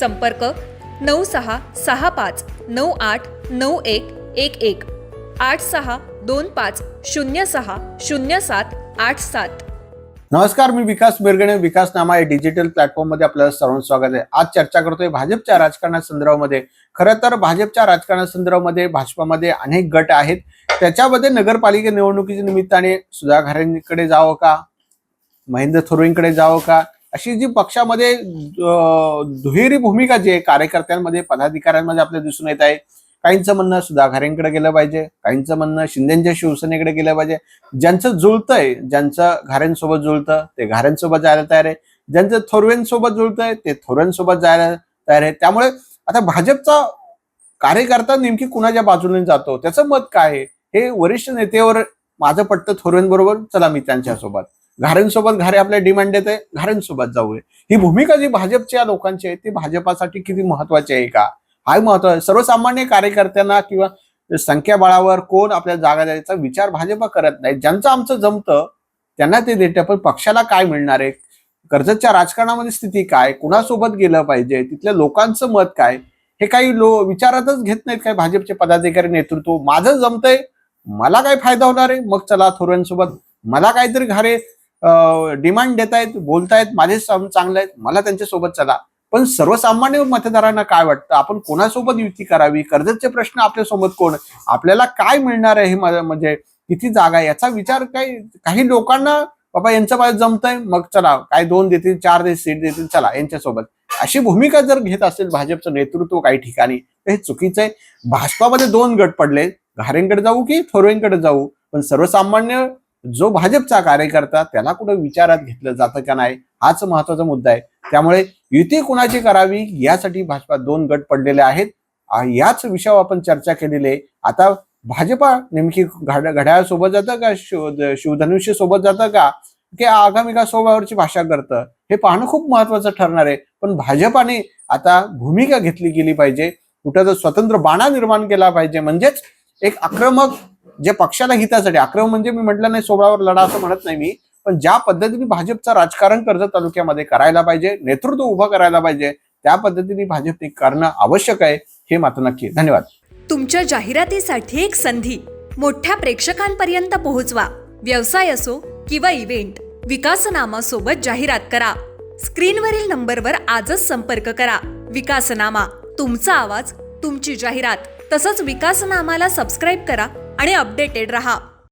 संपर्क नऊ सहा सहा पाच नऊ आठ नऊ एक एक एक. आठ सहा दोन पाच शून्य सहा शून्य सात आठ सात. नमस्कार मी विकास मिरगणे विकास नामा या डिजिटल प्लॅटफॉर्ममध्ये आपल्याला सर्वांचं स्वागत आहे. आज चर्चा करतोय भाजपच्या राजकारणासंदर्भामध्ये खरं तर भाजपच्या राजकारणासंदर्भामध्ये भाजपामध्ये अनेक गट आहेत. त्याच्यामध्ये नगरपालिका निवडणुकीच्या निमित्ताने सुधा घारेंकडे जावं का? महेंद्र थोरवेंकडे जावं का? अशी जी पक्षामध्ये दुहेरी भूमिका जी आहे कार्यकर्त्यांमध्ये पदाधिकाऱ्यांमध्ये आपल्याला दिसून येत आहे काहींचं म्हणणं सुधाघारेंकडे गेलं पाहिजे काहींचं म्हणणं शिंदेच्या शिवसेनेकडे गेलं पाहिजे. ज्यांचं जुळतंय ज्यांचं घारेंसोबत जुळतं ते घारेंसोबत जायला तयार आहे. ज्यांचं थोरवेंसोबत जुळतंय ते थोरवेंसोबत जायला तयार आहे. त्यामुळे आता भाजपचा कार्यकर्ता नेमकी कुणाच्या बाजूने जातो? त्याचं मत काय आहे? हे वरिष्ठ नेतेवर माझं पटतं थोरवेंबरोबर. चला मी त्यांच्यासोबत. घारेंसोबत घारे आपल्या डिमांड देते घारेंसोबत जाऊया. ही भूमिका जी भाजपच्या लोकांची आहे ती भाजपासाठी किती महत्वाची आहे का? हा महत्त्व सर्वसामान्य कार्यकर्त्यांना किंवा संख्याबळावर कोण आपल्या जागा द्यायचा विचार भाजपा करत नाही. ज्यांचं आमचं जमतं त्यांना ते देते पण पक्षाला काय मिळणार आहे? कर्जतच्या राजकारणामध्ये स्थिती काय? कुणासोबत गेलं पाहिजे? तिथल्या लोकांचं मत काय? हे काही लो विचारातच घेत नाहीत काय भाजपचे पदाधिकारी नेतृत्व. माझं जमतंय मला काय फायदा होणार आहे? मग चला थोरांसोबत मला काहीतरी घारे डिमांड देत आहेत बोलतायत माझे चांगले आहेत मला त्यांच्यासोबत चला. पण सर्वसामान्य मतदारांना काय वाटतं? आपण कोणासोबत युती करावी? कर्जतचे प्रश्न आपल्यासोबत कोण? आपल्याला काय मिळणार आहे हे म्हणजे किती जागा आहे? याचा विचार काही काही लोकांना बाबा यांचं माझं जमतंय मग चला. काय दोन देतील चार दे सीट देतील चला यांच्यासोबत. अशी भूमिका जर घेत असेल भाजपचं नेतृत्व काही ठिकाणी तर हे चुकीचं आहे. भाजपामध्ये दोन गट पडले घारेंकडे जाऊ की थोरवेंकडे जाऊ? पण सर्वसामान्य जो भाजपचा कार्यकर्ता त्याला कुठं विचारात घेतलं जातं का नाही हाच महत्त्वाचा मुद्दा आहे. त्यामुळे युती कुणाची करावी यासाठी भाजपा दोन गट पडलेले आहेत. याच विषयावर आपण चर्चा केलेली आहे. आता भाजपा नेमकी घड घड्याळासोबत जातं का? शिव शिवधनुष्य सोबत जातं का? की आगामी का सोबावरची भाषा करतं? हे पाहणं खूप महत्वाचं ठरणार आहे. पण भाजपाने आता भूमिका घेतली गेली पाहिजे. कुठं तर स्वतंत्र बाणा निर्माण केला पाहिजे. म्हणजेच एक आक्रमक जे पक्षाला हितासाठी आक्रमक म्हणजे मी म्हटलं नाही सोळावर लढा असं म्हणत नाही मी पण ज्या पद्धतीने भाजपचं राजकारण कर्जत तालुक्यामध्ये करायला पाहिजे नेतृत्व उभं करायला पाहिजे त्या पद्धतीने भाजप ते करणं आवश्यक आहे हे मात्र नक्की धन्यवाद. तुमच्या जाहिरातीसाठी एक संधी. मोठ्या प्रेक्षकांपर्यंत पोहोचवा. व्यवसाय असो किंवा इव्हेंट विकासनामा सोबत जाहिरात करा. स्क्रीनवरील नंबरवर आजच संपर्क करा. विकासनामा तुमचा आवाज तुमची जाहिरात तसंच विकासनामाला सबस्क्राईब करा. आणि अपडेटेड रहा.